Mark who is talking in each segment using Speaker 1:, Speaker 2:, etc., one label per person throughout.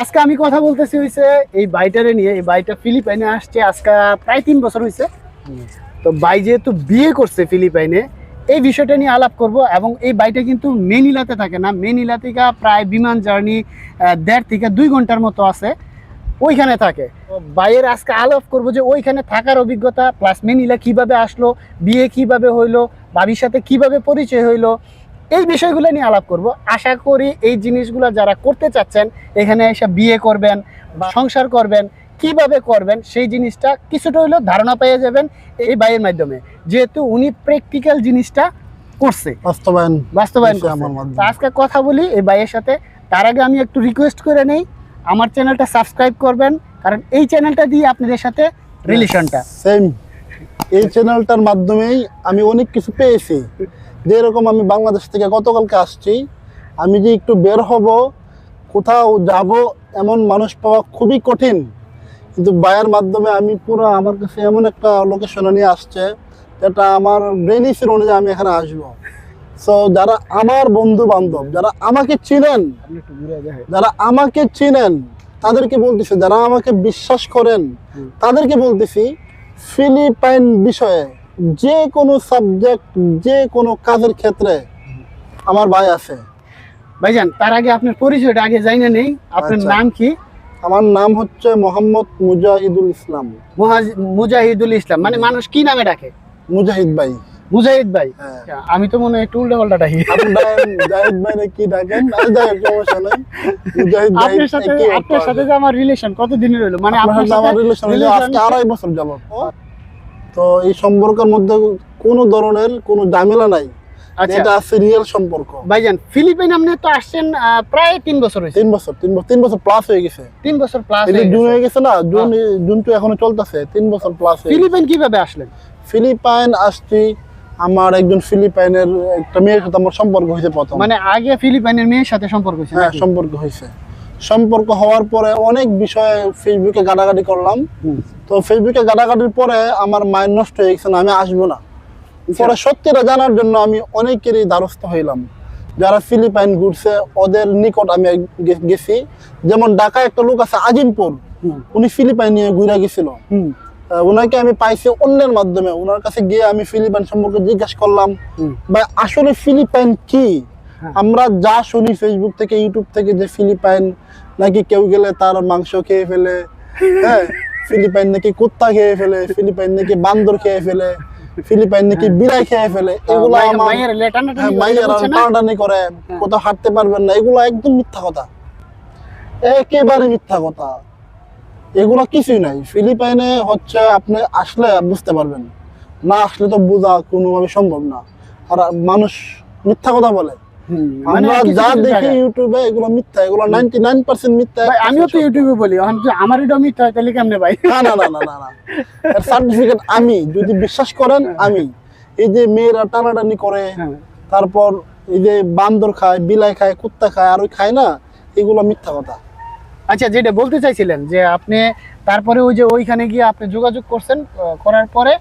Speaker 1: আজকে আমি কথা বলতেছি হইছে এই বাইটারে নিয়ে, এই বাইটা ফিলিপাইনে আসছে, আজকে প্রায় তিন বছর হইছে। তো বাই যেহেতু বিয়ে করছে ফিলিপাইনে, এই বিষয়টা নিয়ে আলাপ করব এবং এই বাইটা কিন্তু মেনিলাতে থাকে না। মেনিলা থেকে প্রায় বিমান জার্নি দেড় থেকে দুই ঘণ্টার মতো আছে, ওইখানে থাকে। বাইয়ের আজকে আলাপ করব যে ওইখানে থাকার অভিজ্ঞতা প্লাস মেনিলা কীভাবে আসলো, বিয়ে কীভাবে হইল ভাবির সাথে কীভাবে পরিচয় হইল এই বিষয়গুলো নিয়ে আলাপ করব। আশা করি এই জিনিসগুলো যারা করতে চাচ্ছেন এখানে এসে বিয়ে করবেন বা সংসার করবেন কীভাবে করবেন সেই জিনিসটা কিছুটা হইলেও ধারণা পেয়ে যাবেন এই বাইয়ের মাধ্যমে। যেহেতু উনি প্র্যাকটিক্যাল জিনিসটা করছে।
Speaker 2: বাস্তবায়ন
Speaker 1: বাস্তবায়ন। আজকে কথা বলি এই বাইয়ের সাথে। তার আগে আমি একটু রিকোয়েস্ট করে নেই। আমার চ্যানেলটা সাবস্ক্রাইব করবেন কারণ এই চ্যানেলটা দিয়ে আপনাদের সাথে রিলেশনটা
Speaker 2: সেম এই চ্যানেলটার মাধ্যমেই আমি অনেক কিছু পেয়েছি। যেরকম আমি বাংলাদেশ থেকে গতকালকে আসছি আমি যে একটু বের হব কোথাও যাব এমন মানুষ পাওয়া খুবই কঠিন। কিন্তু বায়ের মাধ্যমে আমি পুরো আমার কাছে এমন একটা লোকেশনে নিয়ে আসছে যেটা আমার ব্রেনই ছিল না যে আমি এখানে আসব। সো যারা আমার বন্ধু বান্ধব যারা আমাকে চিনেন যারা আমাকে চিনেন তাদেরকে বলতেছি যারা আমাকে বিশ্বাস করেন তাদেরকে বলতেছি ফিলিপাইন বিষয়ে যে কোনো সাবজেক্ট যে কোনো কাজের ক্ষেত্রে আমার ভাই আছে।
Speaker 1: ভাইজান তার আগে আপনার পরিচয়টা আগে জানা নেই। আপনার
Speaker 2: আচ্ছা।
Speaker 1: নাম কি?
Speaker 2: আমার নাম হচ্ছে মোহাম্মদ মুজাহিদুল ইসলাম।
Speaker 1: মুজাহিদুল ইসলাম মানে মানুষ কি নামে ডাকে?
Speaker 2: মুজাহিদ ভাই।
Speaker 1: মুজাহিদ ভাই।
Speaker 2: হ্যাঁ।
Speaker 1: আমি তো মনে হয় একটু উল্টা পাল্টা ডাকি।
Speaker 2: আপনি ভাই না কি ডাকেন? আর যাই সমস্যা নাই। মুজাহিদ ভাই
Speaker 1: আপনার সাথে আপনার সাথে যে আমার রিলেশন কতদিনের হলো মানে
Speaker 2: আপনার সাথে আমার রিলেশন
Speaker 1: relation-
Speaker 2: আজকে আড়াই বছর যাবত তো এই সম্পর্কের মধ্যে কোনো ধরনের কোনো ঝামেলা নাই।
Speaker 1: আচ্ছা।
Speaker 2: এটা আছে রিয়েল সম্পর্ক।
Speaker 1: ভাইজান ফিলিপাইন আপনি তো আসছেন প্রায় তিন বছর হয়েছে।
Speaker 2: তিন বছর তিন বছর তিন বছর প্লাস হয়ে গেছে।
Speaker 1: তিন বছর প্লাস
Speaker 2: জুন হয়ে গেছে। না জুন জুন তো এখনও চলতেছে তিন বছর প্লাস
Speaker 1: ফিলিপাইন কীভাবে আসলেন?
Speaker 2: ফিলিপাইন আসছি আমার একজন ফিলিপাইনের একটা মেয়ের সাথে আমার সম্পর্ক হয়েছে প্রথম।
Speaker 1: মানে আগে ফিলিপাইনের মেয়ের সাথে সম্পর্ক ছিল
Speaker 2: হ্যাঁ সম্পর্ক হয়েছে। সম্পর্ক হওয়ার পরে অনেক বিষয়ে ফেসবুকে গালাগালি করলাম। তো ফেসবুকে গালাগালির পরে আমার মায়ের নষ্ট হয়ে গেছে আমি আসব না। পরে সত্যিটা জানার জন্য আমি অনেকেরই দ্বারস্থ হইলাম। যারা ফিলিপাইন ঘুরছে ওদের নিকট আমি গেছি। যেমন ঢাকায় একটা লোক আছে আজিমপুর। উনি ফিলিপাইন নিয়ে ঘুরে গেছিল। ওনাকে আমি পাইছি অন্যের মাধ্যমে। ওনার কাছে গিয়ে আমি ফিলিপাইন সম্পর্কে জিজ্ঞাসা করলাম। বা আসলে ফিলিপাইন কি?
Speaker 1: হ্যাঁ।
Speaker 2: আমরা যা শুনি ফেসবুক থেকে ইউটিউব থেকে যে ফিলিপাইন নাকি কেউ গেলে তার মাংস খেয়ে ফেলে হ্যাঁ? ফিলিপাইন নাকি কুত্তা খেয়ে ফেলে ফিলিপাইন নাকি বান্দর খেয়ে ফেলে ফিলিপাইন নাকি বিড়াই খেয়ে ফেলে এগুলো হ্যাঁ,
Speaker 1: করে
Speaker 2: মাইয়ারা টানাটানি করে কোথাও হাঁটতে পারবেন না এগুলো একদম মিথ্যা কথা। একেবারে মিথ্যা কথা। এগুলো কিছুই নাই। ফিলিপাইনে হচ্ছে আপনি আসলে বুঝতে পারবেন। না আসলে তো বোঝা কোনোভাবে সম্ভব না। আর মানুষ মিথ্যা কথা বলে।
Speaker 1: মানে
Speaker 2: আমরা যা দেখি ইউটিউবে এগুলো মিথ্যা এগুলো নাইনটি নাইন পার্সেন্ট মিথ্যা
Speaker 1: আমিও তো ইউটিউবে বলি। এখন যদি আমার এটা মিথ্যা হয় তাহলে কেমনে ভাই?
Speaker 2: না না না না না সার্টিফিকেট আমি যদি বিশ্বাস করেন আমি। এই যে মেয়েরা টানাটানি করে
Speaker 1: হ্যাঁ।
Speaker 2: তারপর এই যে বান্দর খায় বিলাই খায় কুত্তা খায় আর ওই খায় না এগুলো মিথ্যা কথা।
Speaker 1: আচ্ছা যেটা বলতে চাইছিলেন যে আপনি তারপরে ওই যে ওইখানে গিয়ে আপনি যোগাযোগ করছেন করার পরে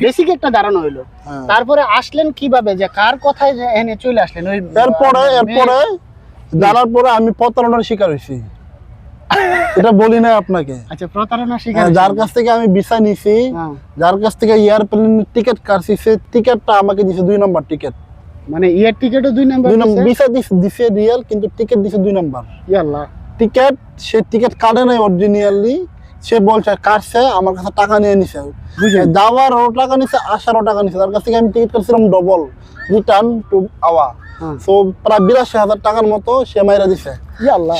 Speaker 1: বেসিক একটা দাঁড়ানো হইল।
Speaker 2: হ্যাঁ।
Speaker 1: তারপরে আসলেন কীভাবে? যে কার কথায় যে এনে চলে আসলেন? ওই
Speaker 2: এরপরে এরপরে জানার পরে আমি প্রতারণার শিকার হয়েছি। এটা বলি না আপনাকে।
Speaker 1: আচ্ছা প্রতারণা শিকার
Speaker 2: হ্যাঁ, যার কাছ থেকে আমি ভিসা নিছি
Speaker 1: হ্যাঁ,
Speaker 2: যার কাছ থেকে এয়ারপ্লেন টিকিট কাটছি সে টিকিটটা আমাকে দিছে দুই নাম্বার টিকিট।
Speaker 1: মানে ইয়ার টিকেটও দুই নাম্বার
Speaker 2: দুই নাম্বার ভিসা দিছে রিয়েল কিন্তু টিকিট দিছে দুই নাম্বার।
Speaker 1: ইয়াল্লাহ।
Speaker 2: টিকিট সে টিকিট কাটে নাই অরিজিনালি সে বলছে কাটছে আমার কাছে টাকা নিয়ে নিছে। যাওয়ারও টাকা নিছে আসারও টাকা নিছে। তার কাছ থেকে আমি টিকিট কাটছিলাম ডবল রিটার্ন টু আওয়া। সো প্রায় বিরাশি হাজার টাকার মতো সে মাইরা দিছে।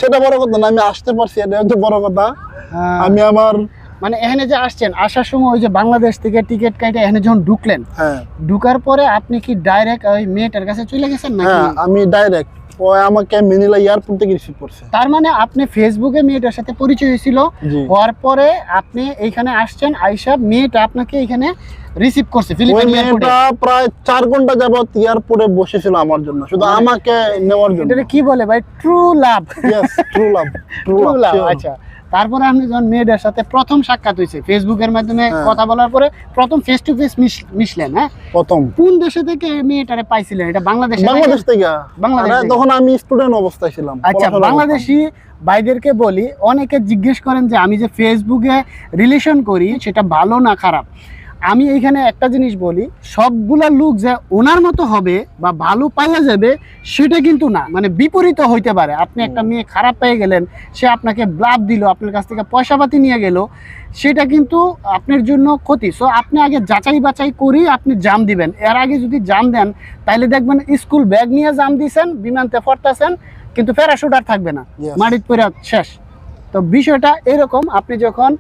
Speaker 2: সেটা বড় কথা না আমি আসতে পারছি এটা হচ্ছে বড় কথা।
Speaker 1: হ্যাঁ।
Speaker 2: আমি আমার
Speaker 1: মানে এখানে যে আসছেন আসার সময় ওই যে বাংলাদেশ থেকে টিকিট কাটে এখানে যখন ঢুকলেন
Speaker 2: হ্যাঁ।
Speaker 1: ঢুকার পরে আপনি কি ডাইরেক্ট ওই মেয়েটার কাছে চলে গেছেন নাকি?
Speaker 2: হ্যাঁ আমি ডাইরেক্ট ও আমাকে মিনিলা এয়ারপোর্ট থেকে রিসিভ করছে।
Speaker 1: তার মানে আপনি ফেসবুকে মেয়েটার সাথে পরিচয় হয়েছিল হওয়ার পরে আপনি এইখানে আসছেন আইসা মেয়েটা আপনাকে এখানে রিসিভ করছে ফিলিপাইন এয়ারপোর্টে
Speaker 2: প্রায় চার ঘণ্টা যাবত এয়ারপোর্টে বসেছিল আমার জন্য শুধু
Speaker 1: মানে-
Speaker 2: আমাকে নেওয়ার জন্য।
Speaker 1: এটা কি বলে ভাই? True love
Speaker 2: yes true love true
Speaker 1: love আচ্ছা। তারপরে আপনি যখন মেয়েদের সাথে প্রথম সাক্ষাৎ হয়েছে ফেসবুকের মাধ্যমে
Speaker 2: হ্যাঁ।
Speaker 1: কথা বলার পরে প্রথম ফেস টু ফেস মিশলেন হ্যাঁ?
Speaker 2: প্রথম।
Speaker 1: কোন দেশে থেকে মেয়েটারে পাইছিলেন? এটা বাংলাদেশ
Speaker 2: বাংলাদেশ থেকে।
Speaker 1: বাংলাদেশ
Speaker 2: তখন আমি স্টুডেন্ট অবস্থায় ছিলাম
Speaker 1: আচ্ছা বাংলাদেশি ভাইদেরকে বলি অনেকে জিজ্ঞেস করেন যে আমি যে ফেসবুকে রিলেশন করি সেটা ভালো না খারাপ? আমি এইখানে একটা জিনিস বলি সবগুলা লোক যে ওনার মতো হবে বা ভালো পাইয়া যাবে সেটা কিন্তু না। মানে বিপরীত হইতে পারে। আপনি একটা মেয়ে খারাপ পেয়ে গেলেন সে আপনাকে ব্লাভ দিল আপনার কাছ থেকে পয়সাপাতি নিয়ে গেল সেটা কিন্তু আপনার জন্য ক্ষতি। সো আপনি আগে যাচাই বাছাই করি আপনি জাম দিবেন। এর আগে যদি জাম দেন তাহলে দেখবেন স্কুল ব্যাগ নিয়ে জাম দিছেন বিমানতে পড়তেছেন কিন্তু প্যারাশুট আর থাকবে না. মাটির পরে শেষ। তো বিষয়টা এরকম আপনি যখন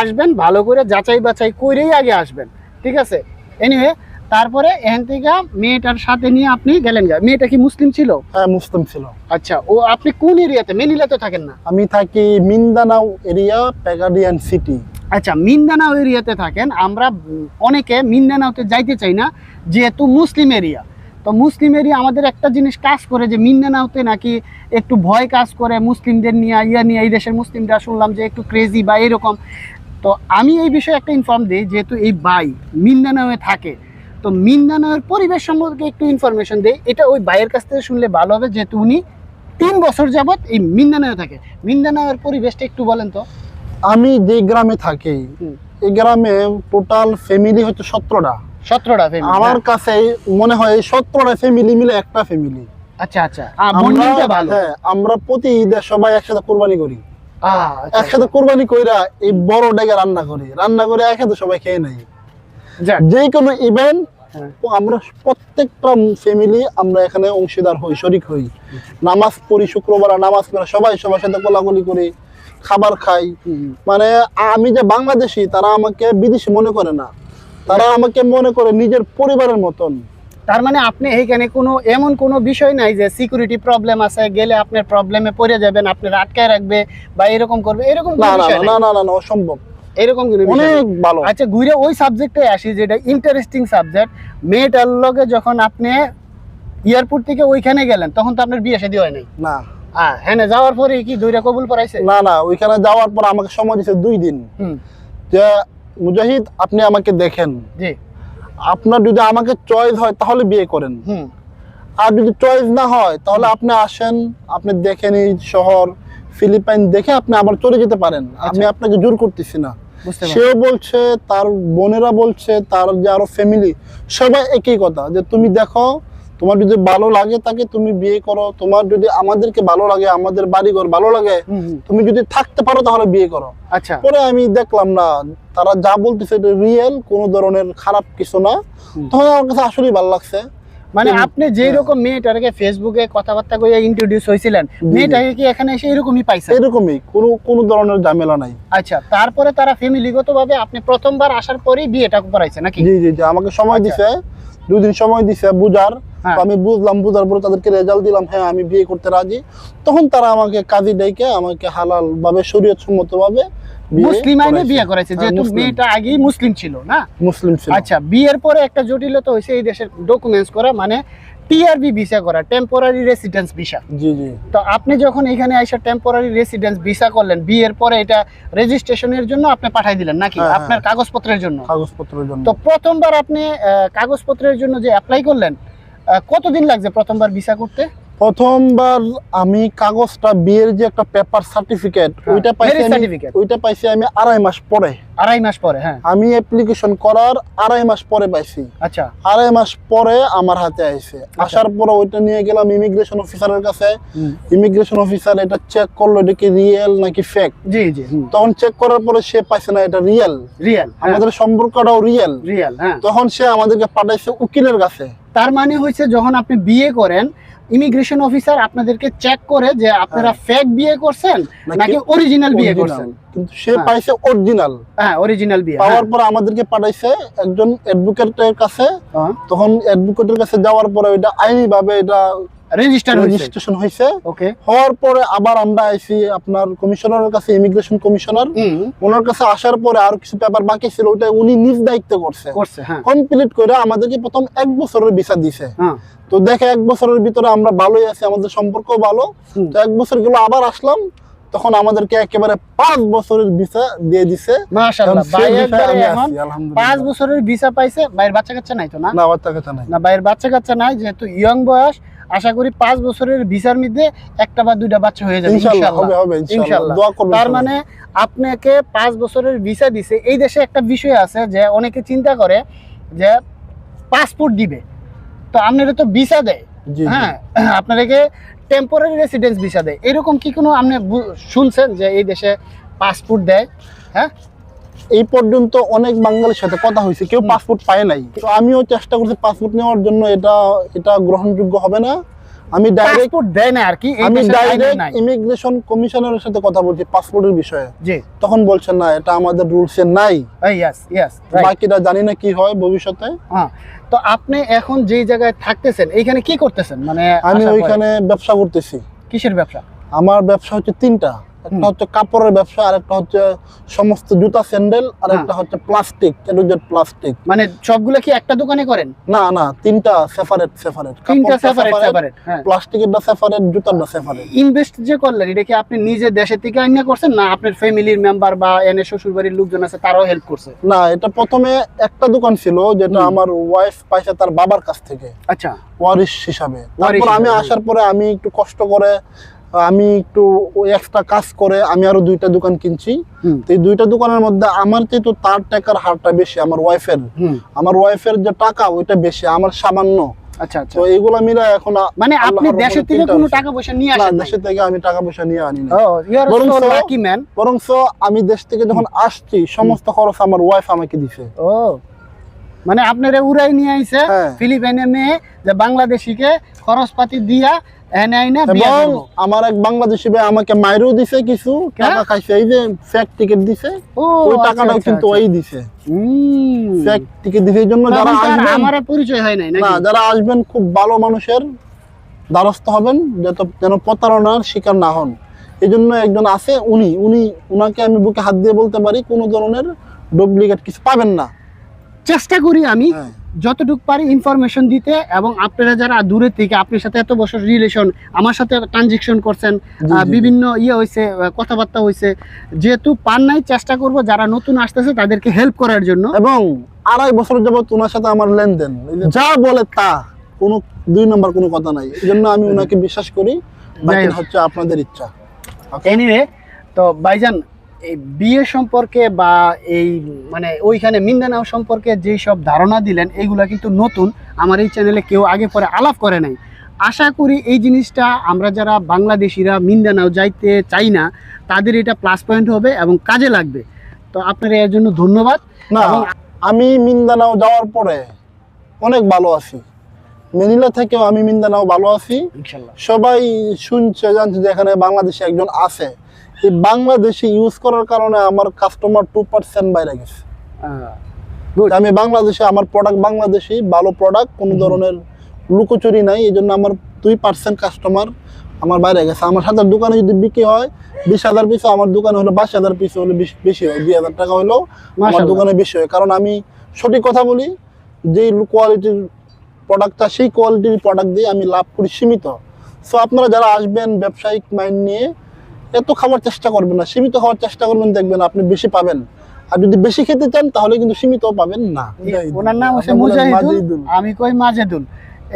Speaker 1: আসবেন ভালো করে যাচাই বাছাই করেই আগে আসবেন ঠিক আছে? এনিওয়ে তারপরে এখান থেকে মেয়েটার সাথে নিয়ে আপনি গেলেন গা মেয়েটা কি মুসলিম ছিল?
Speaker 2: হ্যাঁ মুসলিম ছিল।
Speaker 1: আচ্ছা ও আপনি কোন এরিয়াতে? মেনিলাতে থাকেন না।
Speaker 2: আমি থাকি মিন্দানাও এরিয়া প্যাগাডিয়ান সিটি।
Speaker 1: আচ্ছা মিন্দানাও এরিয়াতে থাকেন। আমরা অনেকে মিন্দানাওতে যাইতে চাই না যেহেতু মুসলিম এরিয়া। তো মুসলিম এরিয়া আমাদের একটা জিনিস কাজ করে যে মিন্দানাওতে নাকি একটু ভয় কাজ করে মুসলিমদের নিয়ে ইয়া নিয়ে এই দেশের মুসলিমরা শুনলাম যে একটু ক্রেজি বা এরকম। তো আমি এই বিষয়ে একটা ইনফর্ম দিই যেহেতু এই বাই মিন্দানাওয়ে থাকে তো মিন্দানাওয়ের পরিবেশ সম্পর্কে একটু ইনফরমেশন দিই। এটা ওই বাইয়ের কাছ থেকে শুনলে ভালো হবে যেহেতু উনি তিন বছর যাবত এই মিন্দানাওয়ে থাকে। মিন্দানাওয়ের পরিবেশটা একটু বলেন তো।
Speaker 2: আমি যে গ্রামে থাকি। এই গ্রামে টোটাল ফ্যামিলি হচ্ছে সতেরোটা।
Speaker 1: সতেরোটা family,
Speaker 2: আমার
Speaker 1: হ্যাঁ।
Speaker 2: কাছে মনে হয় সতেরোটা ফ্যামিলি মিলে একটা ফ্যামিলি
Speaker 1: আচ্ছা আচ্ছা।
Speaker 2: হ্যাঁ আমরা প্রতি ঈদে সবাই একসাথে কোরবানি করি। একসাথে কোরবানি কইরা এই বড় ডেকে রান্না করি। রান্না করে একসাথে সবাই খেয়ে নেই। যে কোনো ইভেন্ট। আমরা প্রত্যেকটা ফ্যামিলি আমরা এখানে অংশীদার হই শরিক হই। নামাজ পড়ি শুক্রবার নামাজ পড়ে সবাই সবার সাথে কোলাকুলি করি খাবার খাই। মানে আমি যে বাংলাদেশি তারা আমাকে বিদেশি মনে করে না। তারা আমাকে মনে করে নিজের পরিবারের মতন।
Speaker 1: তার মানে আপনি এইখানে কোনো এমন কোনো বিষয় নাই যে সিকিউরিটি প্রবলেম আছে গেলে আপনার প্রবলেমে পড়ে যাবেন আপনার আটকায় রাখবে বা এরকম করবে এরকম
Speaker 2: না না না না না না অসম্ভব।
Speaker 1: এরকম।
Speaker 2: অনেক ভালো।
Speaker 1: আচ্ছা ঘুরে ওই সাবজেক্টে আসি যেটা ইন্টারেস্টিং সাবজেক্ট মেয়েটার লগে যখন আপনি এয়ারপোর্ট থেকে ওইখানে গেলেন তখন তো আপনার বিয়ে শাদী হয় নাই।
Speaker 2: না।
Speaker 1: হ্যাঁ যাওয়ার পরে কি দুইটা কবুল পড়াইছে?
Speaker 2: না না ওইখানে যাওয়ার পর আমাকে সময় দিছে দুই দিন।
Speaker 1: হুম।
Speaker 2: যে মুজাহিদ আপনি আমাকে দেখেন।
Speaker 1: জি।
Speaker 2: আপনার যদি আমাকে চয়েস হয় তাহলে বিয়ে করেন। আর যদি চয়েস না হয় তাহলে আপনি আসেন আপনি দেখেন এই শহর ফিলিপাইন দেখে আপনি আবার চলে যেতে পারেন। আমি আপনাকে জোর করতেছি না। সেও বলছে তার বোনেরা বলছে তার যে আরও ফ্যামিলি সবাই একই কথা যে তুমি দেখো তোমার যদি ভালো লাগে তাকে তুমি বিয়ে করো। তোমার যদি আমাদেরকে ভালো লাগে আমাদের বাড়িঘর ভালো লাগে তুমি যদি থাকতে পারো তাহলে বিয়ে করো।
Speaker 1: আচ্ছা।
Speaker 2: পরে আমি দেখলাম না তারা যা বলতেছে এটা রিয়েল কোনো ধরনের খারাপ কিছু না। তখন আমার কাছে আসলেই ভালো লাগছে।
Speaker 1: মানে আপনি যেই রকম মেয়েটাকে ফেসবুকে কথাবার্তা কইয়া ইন্ট্রোডিউস হয়েছিলেন মেয়েটাকে কি এখানে এসে এরকমই পাইছে?
Speaker 2: এরকমই কোনো কোনো ধরনের ঝামেলা নাই।
Speaker 1: আচ্ছা তারপরে তারা ফ্যামিলিগত ভাবে আপনি প্রথমবার আসার পরেই বিয়েটা করাইছে নাকি?
Speaker 2: জি জি জি আমাকে সময়
Speaker 1: আচ্ছা।
Speaker 2: দিছে দুদিন সময় দিছে বুঝার।
Speaker 1: হ্যাঁ।
Speaker 2: তো আমি বুঝলাম বুঝার পরে তাদেরকে রেজাল্ট দিলাম হ্যাঁ আমি বিয়ে করতে রাজি। তখন তারা আমাকে কাজী ডেকে আমাকে হালাল ভাবে শরীয়ত সম্মত ভাবে
Speaker 1: মুসলিম আইনে বিয়ে করাইছে
Speaker 2: হ্যাঁ,
Speaker 1: যেহেতু। মেয়েটা আগেই মুসলিম ছিল না?
Speaker 2: মুসলিম ছিল।
Speaker 1: আচ্ছা বিয়ের পরে একটা জটিলতা হয়েছে এই দেশের ডকুমেন্টস করা মানে টিআরবি ভিসা করা টেম্পোরারি রেসিডেন্স ভিসা
Speaker 2: জি জি।
Speaker 1: তো আপনি যখন এখানে এসে টেম্পোরারি রেসিডেন্স ভিসা করলেন বিয়ের পরে এটা রেজিস্ট্রেশনের জন্য আপনি পাঠাই দিলেন নাকি?
Speaker 2: হ্যাঁ,
Speaker 1: আপনার কাগজপত্রের জন্য?
Speaker 2: কাগজপত্রের জন্য।
Speaker 1: তো প্রথমবার আপনি কাগজপত্রের জন্য যে অ্যাপ্লাই করলেন কতদিন লাগছে প্রথমবার ভিসা করতে?
Speaker 2: প্রথমবার আমি কাগজটা বিয়ের যে একটা পেপার সার্টিফিকেট
Speaker 1: হ্যাঁ,
Speaker 2: ওইটা পাইছি। ওইটা পাইছি আমি আড়াই মাস পরে।
Speaker 1: আড়াই মাস পরে হ্যাঁ।
Speaker 2: আমি অ্যাপ্লিকেশন করার আড়াই মাস পরে পাইছি।
Speaker 1: আচ্ছা।
Speaker 2: আড়াই মাস পরে আমার হাতে আইছে। আসার পরে ওইটা নিয়ে গেলাম ইমিগ্রেশন অফিসারের কাছে। ইমিগ্রেশন অফিসার এটা চেক করল এটা কি রিয়েল নাকি ফেক
Speaker 1: জি জি
Speaker 2: তখন চেক করার পরে সে পাইছে না এটা রিয়েল
Speaker 1: রিয়েল
Speaker 2: আমাদের সম্পর্কটাও রিয়েল
Speaker 1: রিয়েল হ্যাঁ।
Speaker 2: তখন সে আমাদেরকে পাঠাইছে উকিলের কাছে।
Speaker 1: তার মানে হচ্ছে যখন আপনি বিয়ে করেন ইমিগ্রেশন অফিসার আপনাদেরকে চেক করে যে আপনারা ফেক বিয়ে করছেন
Speaker 2: নাকি
Speaker 1: অরিজিনাল বিয়ে করছেন?
Speaker 2: কিন্তু সে
Speaker 1: হ্যাঁ।
Speaker 2: পাইছে অরিজিনাল
Speaker 1: হ্যাঁ অরিজিনাল বিয়ে
Speaker 2: পাওয়ার পর আমাদেরকে পাঠাইছে একজন অ্যাডভোকেটের কাছে।
Speaker 1: হ্যাঁ।
Speaker 2: তখন অ্যাডভোকেটের কাছে যাওয়ার পরে এটা আইনি ভাবে এটা রেজিস্ট্রেশন হয়েছে।
Speaker 1: ওকে
Speaker 2: হওয়ার পরে আবার আমরা আইছি আপনার কমিশনারের কাছে ইমিগ্রেশন কমিশনার ওনার কাছে আসার পরে আরও কিছু পেপার বাকি ছিল ওটা উনি নিজ দায়িত্ব করছে।
Speaker 1: করছে হ্যাঁ।
Speaker 2: কমপ্লিট করে আমাদেরকে প্রথম এক বছরের ভিসা দিছে।
Speaker 1: হ্যাঁ।
Speaker 2: তো দেখে এক বছরের ভিতরে আমরা ভালোই আছি আমাদের সম্পর্ক ভালো। তো এক বছর গেল আবার আসলাম তখন আমাদেরকে একেবারে পাঁচ বছরের ভিসা দিয়ে দিছে।
Speaker 1: পাঁচ বছরের ভিসা পাইছে ভাইয়ের বাচ্চা কাচ্চা নাই তো না?
Speaker 2: বাচ্চা কাচ্চা নাই।
Speaker 1: না ভাইয়ের বাচ্চা কাচ্চা নাই যেহেতু ইয়ং বয়স আশা করি পাঁচ বছরের ভিসার মধ্যে একটা বা দুইটা বাচ্চা হয়ে যাবে তার মানে আপনাকে পাঁচ বছরের ভিসা দিছে। এই দেশে একটা বিষয় আছে যে অনেকে চিন্তা করে যে পাসপোর্ট দিবে। তো আপনারা তো ভিসা দেয়। হ্যাঁ আপনাদেরকে টেম্পোরারি রেসিডেন্স ভিসা দেয়। এরকম কি কোনো আপনি শুনছেন যে এই দেশে পাসপোর্ট দেয়? হ্যাঁ?
Speaker 2: এই পর্যন্ত অনেক বাঙালির সাথে কথা হয়েছে কেউ পাসপোর্ট পায় নাই। তো আমিও চেষ্টা করছি পাসপোর্ট নেওয়ার জন্য এটা এটা গ্রহণযোগ্য হবে না। আমি ডাইরেক্ট
Speaker 1: দেয় না আর কি
Speaker 2: আমি ডাইরেক্ট ইমিগ্রেশন কমিশনারের সাথে কথা বলছি পাসপোর্টের বিষয়ে।
Speaker 1: জি।
Speaker 2: তখন বলছেন না এটা আমাদের রুলসে নাই।
Speaker 1: ইয়েস ইয়েস
Speaker 2: বাকিটা জানি না কি হয় ভবিষ্যতে।
Speaker 1: হ্যাঁ তো আপনি এখন যেই জায়গায় থাকতেছেন এইখানে কি করতেছেন? মানে
Speaker 2: আমি ওইখানে ব্যবসা করতেছি।
Speaker 1: কিসের ব্যবসা?
Speaker 2: আমার ব্যবসা হচ্ছে তিনটা। একটা হচ্ছে কাপড়ের ব্যবসা আর একটা হচ্ছে সমস্ত জুতা স্যান্ডেল আর
Speaker 1: হ্যাঁ।
Speaker 2: একটা হচ্ছে প্লাস্টিক প্লাস্টিক।
Speaker 1: মানে সবগুলো কি একটা দোকানে করেন?
Speaker 2: না না তিনটা সেপারেট সেপারেট
Speaker 1: তিনটা সেপারেট সেপারেট হ্যাঁ।
Speaker 2: প্লাস্টিকেরটা সেপারেট জুতারটা সেপারেট
Speaker 1: ইনভেস্ট যে করলেন এটা কি আপনি নিজে দেশের থেকে আইনা করছেন না আপনার ফ্যামিলির মেম্বার বা এনে শ্বশুর বাড়ির লোকজন আছে তারাও হেল্প করছে?
Speaker 2: না এটা প্রথমে একটা দোকান ছিল যেটা আমার ওয়াইফ পাইছে তার বাবার কাছ থেকে।
Speaker 1: আচ্ছা।
Speaker 2: ওয়ারিশ হিসাবে। তারপর আমি আসার পরে আমি একটু কষ্ট করে আমি একটু এক্সট্রা কাজ করে আমি আরও দুইটা দোকান কিনছি। তো এই দুইটা দোকানের মধ্যে আমার কিন্তু তার টাকার হারটা বেশি আমার ওয়াইফের আমার ওয়াইফের যে টাকা ওইটা বেশি আমার সামান্য।
Speaker 1: আচ্ছা আচ্ছা।
Speaker 2: তো এইগুলা মিলে এখন
Speaker 1: মানে আপনি দেশের থেকে কোনো টাকা পয়সা নিয়ে আসেন?
Speaker 2: দেশের থেকে আমি টাকা পয়সা নিয়ে আনি না বরং
Speaker 1: লাকি ম্যান
Speaker 2: আমি দেশ থেকে যখন আসছি সমস্ত খরচ আমার ওয়াইফ আমাকে দিছে।
Speaker 1: ও মানে আপনারা উড়াই নিয়ে আইছে
Speaker 2: হ্যাঁ।
Speaker 1: ফিলিপাইনে মেয়ে যে বাংলাদেশিকে খরচপাতি দিয়া এনে আইনা বিয়া
Speaker 2: এবং আমার এক বাংলাদেশি ভাই আমাকে মাইরেও দিছে কিছু টাকা খাইছে এই যে ফেক টিকিট দিছে ওই
Speaker 1: আচ্ছা,
Speaker 2: টাকাটাও
Speaker 1: আচ্ছা,
Speaker 2: কিন্তু
Speaker 1: আচ্ছা।
Speaker 2: ওই দিছে
Speaker 1: হুম।
Speaker 2: টিকিট দিছে এই জন্য যারা
Speaker 1: তখন তো আর
Speaker 2: আসবেন
Speaker 1: আমারে পরিচয় হয় নাই
Speaker 2: না যারা আসবেন খুব ভালো মানুষের দ্বারস্থ হবেন যাতে যেন প্রতারণার শিকার না হন এই জন্য একজন আছে উনি উনি উনাকে আমি বুকে হাত দিয়ে বলতে পারি কোনো ধরনের ডুপ্লিকেট কিছু পাবেন না
Speaker 1: চেষ্টা করি আমি
Speaker 2: হ্যাঁ।
Speaker 1: যতটুকু পারি ইনফরমেশন দিতে এবং আপনারা যারা দূরে থেকে আপনার সাথে এত বছর রিলেশন আমার সাথে ট্রানজেকশন করছেন। বিভিন্ন ইয়ে হয়েছে কথাবার্তা হয়েছে যেহেতু পান নাই চেষ্টা করব যারা নতুন আসতেছে তাদেরকে হেল্প করার জন্য।
Speaker 2: এবং আড়াই বছর যাবত ওনার সাথে আমার লেনদেন। যা বলে তা কোনো দুই নম্বর কোনো কথা নাই। এই জন্য আমি ওনাকে বিশ্বাস করি বাকি হচ্ছে আপনাদের ইচ্ছা।
Speaker 1: এনিওয়ে তো ভাইজান এই বিয়ে সম্পর্কে বা এই মানে ওইখানে মিন্দানাও সম্পর্কে যেই সব ধারণা দিলেন এইগুলা কিন্তু নতুন। আমার এই চ্যানেলে কেউ আগে পরে আলাপ করে নাই। আশা করি এই জিনিসটা আমরা যারা বাংলাদেশিরা মিন্দানাও যাইতে চাই না তাদের এটা প্লাস পয়েন্ট হবে এবং কাজে লাগবে। তো আপনার এর জন্য ধন্যবাদ।
Speaker 2: না আমি মিন্দানাও যাওয়ার পরে অনেক ভালো আছি। মেনিলা থেকেও আমি মিন্দানাও ভালো আছি। সবাই শুনছে জানছে যে এখানে বাংলাদেশে একজন আছে। এই বাংলাদেশি ইউজ করার কারণে আমার কাস্টমার টু পার্সেন্ট বাইরে গেছে। আমি বাংলাদেশে আমার প্রোডাক্ট বাংলাদেশি ভালো প্রোডাক্ট কোনো ধরনের লুকোচুরি নাই এই জন্য আমার দুই পার্সেন্ট কাস্টমার আমার বাইরে গেছে। আমার সাথে দোকানে যদি বিক্রি হয় বিশ হাজার পিস আমার দোকানে হলো বাইশ হাজার পিস হলে বেশি হয়। দুই হাজার টাকা হলেও আমার দোকানে বেশি হয়। কারণ আমি সঠিক কথা বলি যেই কোয়ালিটির প্রোডাক্টটা সেই কোয়ালিটির প্রোডাক্ট দিয়ে আমি লাভ করি সীমিত। সো আপনারা যারা আসবেন ব্যবসায়িক মাইন্ড নিয়ে এত খাওয়ার চেষ্টা করবেন না সীমিত খাওয়ার চেষ্টা করবেন দেখবেন আপনি বেশি পাবেন। আর যদি বেশি খেতে চান তাহলে কিন্তু সীমিত পাবেন না।
Speaker 1: ওনার নাম হচ্ছে মুজাহিদুল আমি কই মাজেদুল।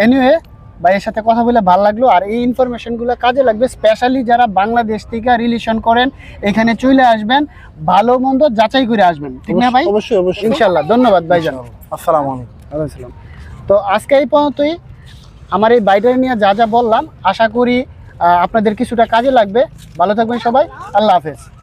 Speaker 1: এনিওয়ে ভাইয়ের সাথে কথা বলে ভালো লাগল আর এই ইনফরমেশনগুলো কাজে লাগবে স্পেশালি যারা বাংলাদেশ থেকে রিলেশন করেন এখানে চলে আসবেন ভালো মন্দ যাচাই করে আসবেন। ঠিক না ভাই?
Speaker 2: অবশ্যই অবশ্যই।
Speaker 1: ইনশাল্লাহ ধন্যবাদ ভাইজান।
Speaker 2: আসসালামু আলাইকুম।
Speaker 1: তো আজকে এই পর্যন্তই আমার এই বাইটারি নিয়ে যা যা বললাম আশা করি আপনাদের কিছুটা কাজে লাগবে। ভালো থাকবেন সবাই। আল্লাহ হাফেজ।